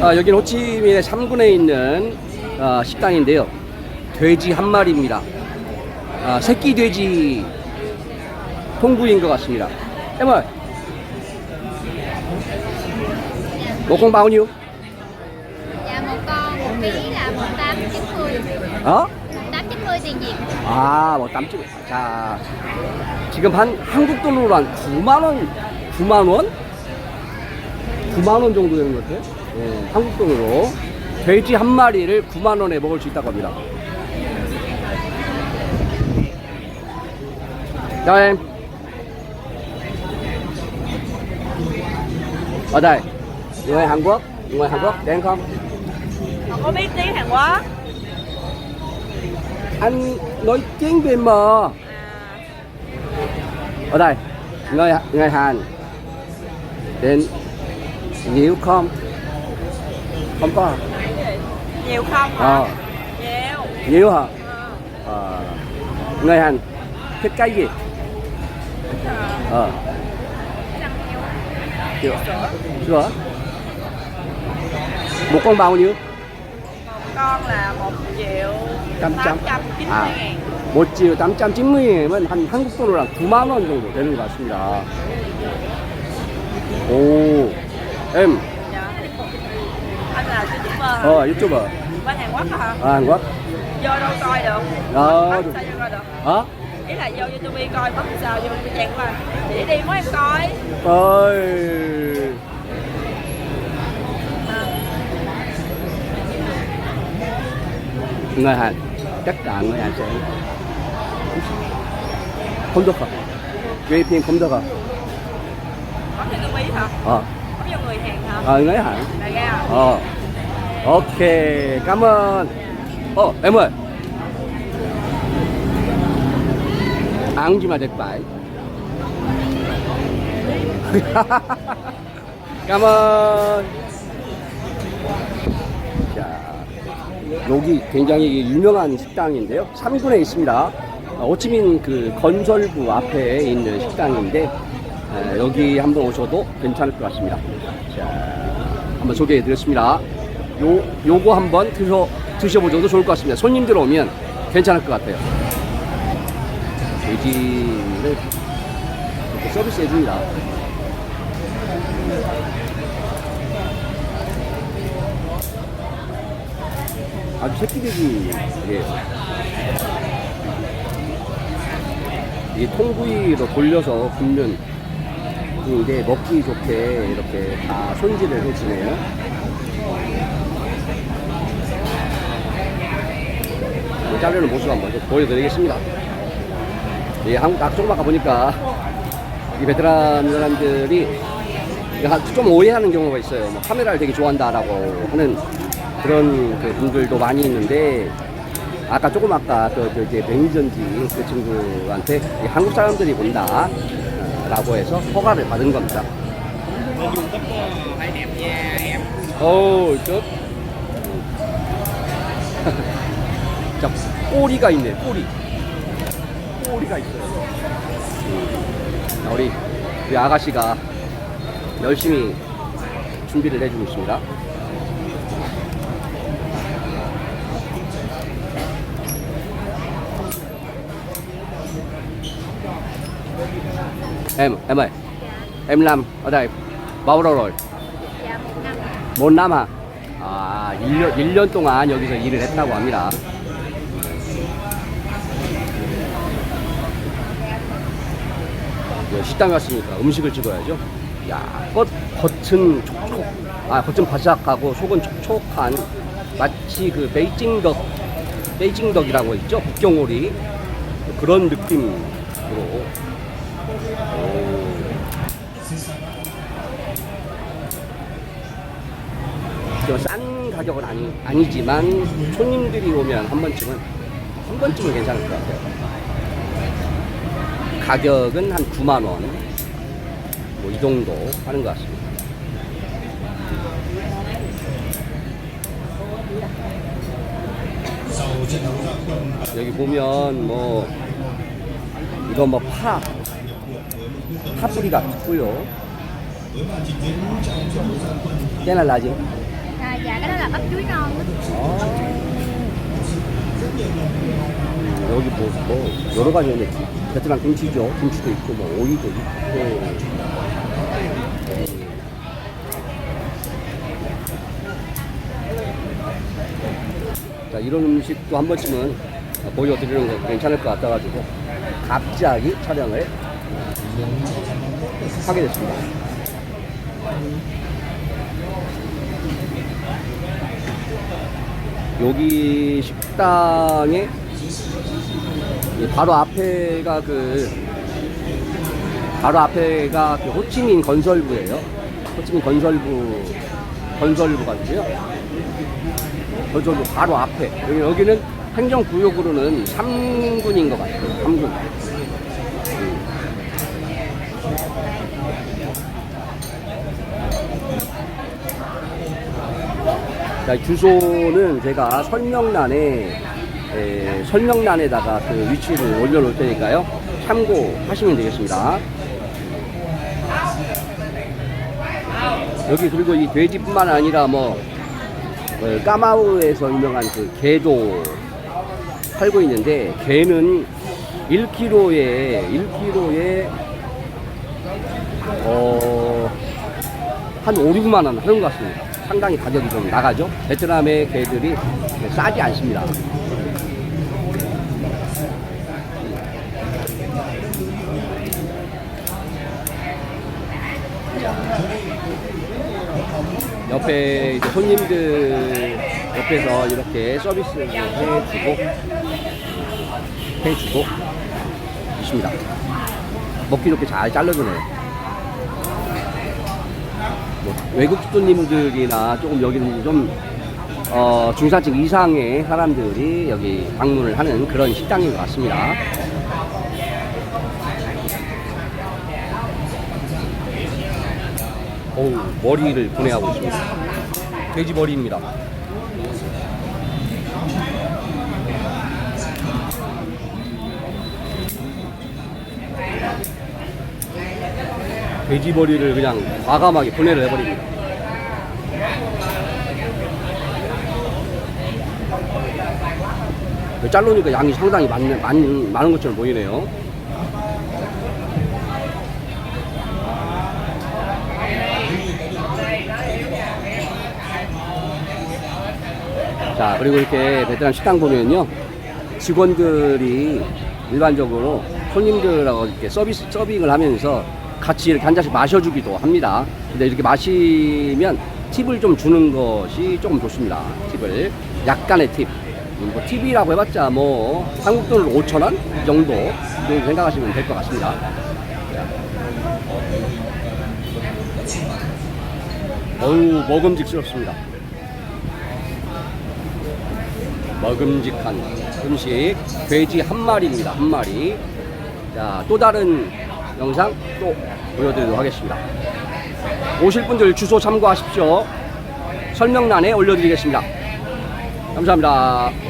아, 여기는 호치민의 3군에 있는 아, 식당인데요. 돼지 한 마리입니다. 아, 새끼 돼지 통구이인 것 같습니다. Dạ một con một ký là 1890 어? 1890 tiền Việt 아, 뭐 땀ጭ. 자, 지금 한 한국 돈으로 한 9만 원, 9만 원? 9만 원 정도 되는 것 같아요. 예, 한국 돈으로 돼지 한 마리를 9만 원에 먹을 수 있다고 합니다. Chào em. Ở đây, người Hàn Quốc, người Hàn Quốc đen không? Không có biết tiếng Hàn Quốc Anh nói tiếng Việt mà. à, ở đây người người Hàn đến nhiều không không có cái gì? Nhiều không hả? ờ Nhiều nhiều hả Ờ, ờ người Hàn thích cái gì ờ chưa chưa một con bao nhiêu Một con là 1 triệu Trăm trăm. 890 아. ngàn 1 triệu 890원이면 한 한국 돈으로 한 9만 원 정도 되는 것 같습니다. 오, em, Ờ, ờ, hả? Ờ, YouTuber. Bên Hàn Quốc đó hả? À, Hàn Quốc. Vô đâu coi được? Ờ. Bắt sao vô coi được? Hả? Ý là vô YouTube coi bắt sao vô cái trang của anh. Chỉ đi muốn em coi.ơi à. người Hàn chắc là người Hàn sẽ không được hả? Gây phim không được hả? Có thể lưu ý hả? Ờ. Có vô người Hàn hả? Ờ, người Hàn. Là ra. Ờ. Ăn gì mà đẹp vậy? cảm ơn. 자, 여기 굉장히 유명한 식당인데요. 3군에 있습니다. 어, 호치민 그 건설부 앞에 있는 식당인데 에, 여기 한번 오셔도 괜찮을 것 같습니다. 자, 한번 소개해 드렸습니다. 요, 요거 한번 드셔, 드셔보셔도 좋을 것 같습니다. 손님들 오면 괜찮을 것 같아요. 돼지를 이렇게 서비스 해줍니다. 아주 새끼 돼지예요. 이 통구이로 돌려서 굽는 이게 먹기 좋게 이렇게 다 손질을 해주네요. 이 자르는 모습 한번 좀 보여드리겠습니다. 이 한국 낙종마가 보니까 이 베트남 사람들이 좀 오해하는 경우가 있어요. 뭐 카메라를 되게 좋아한다라고 하는 그런 그 분들도 많이 있는데 아까 조금 아까 그, 그 이제 매니저인지 그 친구한테 이 한국 사람들이 본다 어, 라고 해서 허가를 받은 겁니다. 어우, 저. 자, 꼬리가 있네, 꼬리. 꼬리가 있어요. 우리, 우리 아가씨가 열심히 준비를 해주고 있습니다. Em, em ơi, em làm ở đây bao lâu rồi? Dạ một năm 못 남아. 아, 1년, 1년 동안 여기서 일을 했다고 합니다. 식당에 왔으니까 음식을 찍어야죠. 야, 겉, 겉은 촉촉, 아, 겉은 바삭하고 속은 촉촉한 마치 그 베이징덕, 베이징덕이라고 있죠? 북경오리. 그런 느낌으로. 싼 가격은 아니, 아니지만 손님들이 오면 한 번쯤은 한 번쯤은 괜찮을 것 같아요. 가격은 한 9만 원, 뭐 이 정도 하는 것 같습니다. 여기 보면 뭐 이거 뭐 파, 파뿌리가 있고요. 깨나 라지. Rồi là bắp chuối non á. 여기 뭐, 뭐 여러 가지 있네. 베트남 김치죠. 김치도 있고 뭐 오이도 있고. 자 이런 음식도 한 번쯤은 보여드리는 거 괜찮을 것 같아가지고 갑자기 촬영을 하게 됐습니다. 여기 식당에 이 바로 앞에가 그 바로 앞에가 그 호치민 건설부예요. 호치민 건설부 건설부가지고요. 건설부 바로 앞에 여기 여기는 행정구역으로는 3군인 것 같아요. 3군. 자, 이 주소는 제가 설명란에 에, 설명란에다가 그 위치를 올려놓을 테니까요. 참고하시면 되겠습니다. 여기 그리고 이 돼지뿐만 아니라 뭐 어, 까마우에서 유명한 그 게도 팔고 있는데 게는 1kg에 1kg에 어, 한 5, 6만 원 하는 것 같습니다. 상당히 가격이 좀 나가죠. 베트남의 게들이 싸지 않습니다. 옆에 이제 손님들 옆에서 이렇게 서비스를 해주고 해주고 있습니다. 먹기 좋게 잘 잘라주네요. 뭐 외국 손님들이나 조금 여기는 좀 어, 중산층 이상의 사람들이 여기 방문을 하는 그런 식당인 것 같습니다. 어우, 머리를 분해하고 있습니다. 돼지 머리입니다. 돼지 머리를 그냥 과감하게 분해를 해버립니다. 잘라니까 양이 상당히 많, 많, 많은 것처럼 보이네요. 자, 그리고 이렇게 베트남 식당 보면요. 직원들이 일반적으로 손님들하고 이렇게 서비스, 서빙을 하면서 같이 이렇게 한 잔씩 마셔주기도 합니다. 근데 이렇게 마시면 팁을 좀 주는 것이 조금 좋습니다. 팁을. 약간의 팁. 음, 뭐 팁이라고 해봤자 뭐 한국 돈으로 5천원 이 정도 정도 생각하시면 될 것 같습니다. 어우, 먹음직스럽습니다. 먹음직한 음식 돼지 한 마리입니다 한 마리. 자 또 다른 영상 또 보여드리도록 하겠습니다. 오실 분들 주소 참고하십시오. 설명란에 올려드리겠습니다. 감사합니다